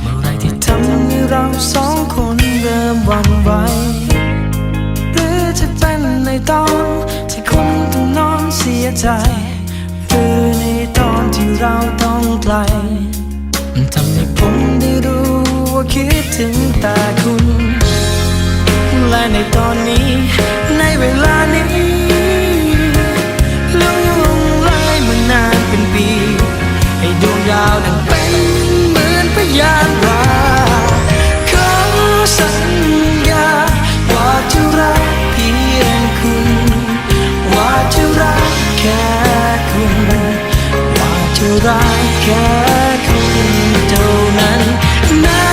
เมื่อไรที่ทำให้เราสองคนเริ่มหวั่นไหวหรือจะเป็นในตอนที่คุณต้องนอนเสียใจหรือในตอนที่เราต้องไกลมันทำให้ผมได้รู้ว่าคิดถึงแต่คุณ และในตอนนี้ในเวลา รักแค่คุณเท่านั้นนะ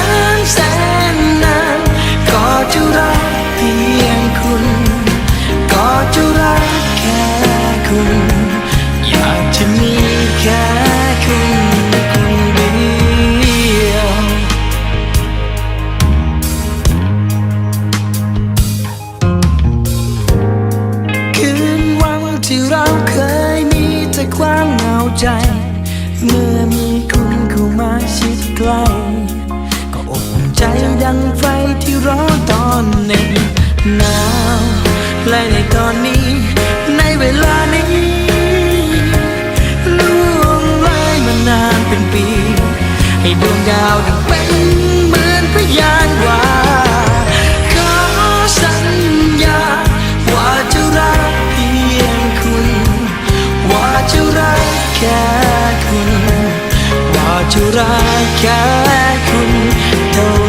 เมื่อมีคุณเข้ามาชิดใกล้ก็อบอุ่นใจดังไฟที่ร้อนตอนเหน็บหนาวและในตอนนี้ จะรักแค่คุณเท่า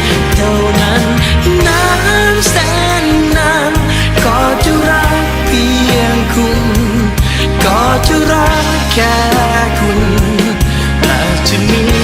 แค่คุณอาจจะมี